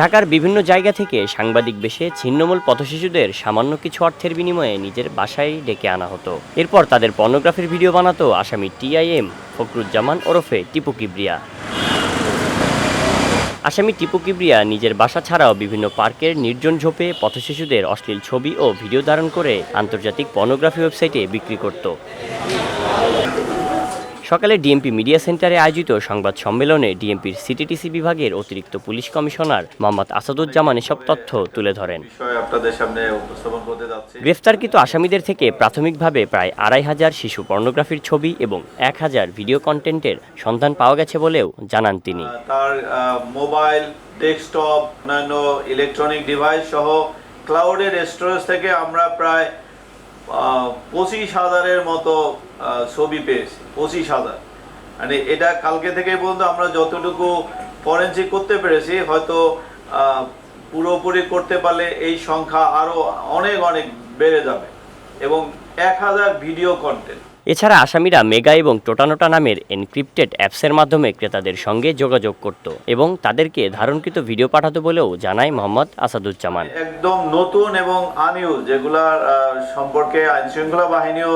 ঢাকার বিভিন্ন জায়গা থেকে সাংবাদিক বেশে ছিন্নমূল পথশিশুদের সামান্য কিছু অর্থের বিনিময়ে নিজের বাসায় ডেকে আনা হতো। এরপর তাদের পর্নোগ্রাফির ভিডিও বানাতো আসামি টিআইএম ফখরুজ্জামান ওরফে টিপু কিবরিয়া। আসামি টিপু কিবরিয়া নিজের বাসা ছাড়াও বিভিন্ন পার্কের নির্জন ঝোপে পথশিশুদের অশ্লীল ছবি ও ভিডিও ধারণ করে আন্তর্জাতিক পর্নোগ্রাফি ওয়েবসাইটে বিক্রি করত। সকালে ডিএমপি মিডিয়া সেন্টারে আয়োজিত সংবাদ সম্মেলনে ডিএমপির সিটিটিসি বিভাগের অতিরিক্ত পুলিশ কমিশনার মোহাম্মদ আসাদুজ্জামান এসব তথ্য তুলে ধরেন। গ্রেফতারকৃত আসামিদের থেকে প্রাথমিকভাবে প্রায় আড়াই হাজার শিশু পর্নোগ্রাফির ছবি এবং এক হাজার ভিডিও কন্টেন্টের সন্ধান পাওয়া গেছে বলেও জানান তিনি। তার মোবাইল ডেস্কটপ অন্যান্য ইলেকট্রনিক ডিভাইস সহ ক্লাউডের স্টোরেজ থেকে আমরা প্রায় পঁচিশ হাজারের মতো ছবি পেয়েছে, পঁচিশ হাজার। মানে এটা কালকে থেকে পর্যন্ত আমরা যতটুকু ফরেন্সিক করতে পেরেছি, হয়তো পুরোপুরি করতে পারলে এই সংখ্যা আরও অনেক অনেক বেড়ে যাবে। এবং এক হাজার ভিডিও কন্টেন্ট এছাড়া আসামিরা মেগা এবং টোটানোটা নামের এনক্রিপ্টেড অ্যাপসের মাধ্যমে ক্রেতাদের সঙ্গে যোগাযোগ করত এবং তাদেরকে ধারণকৃত ভিডিও পাঠাতো বলেও জানায় মোহাম্মদ আসাদুজ্জামান। একদম নতুন এবং আনইউজ যেগুলার সম্পর্কে আইন শৃঙ্খলা বাহিনীও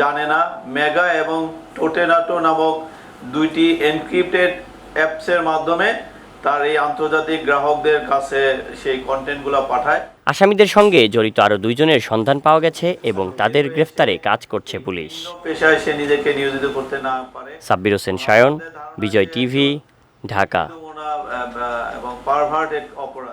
জানে না। মেগা এবং টোটেনাটো নামক দুইটি এনক্রিপ্টেড অ্যাপসের মাধ্যমে তার এই আন্তর্জাতিক গ্রাহকদের কাছে সেই কন্টেন্টগুলো পাঠায়। আসামিদের সঙ্গে জড়িত আরও দুইজনের সন্ধান পাওয়া গেছে এবং তাদের গ্রেফতারে কাজ করছে পুলিশ। পেশায় সে নিজেকে নিয়োজিত করতে না পারে। সাব্বির হোসেন সায়ন বিজয় টিভি ঢাকা। এবং পারভার্টেড অপরাধ।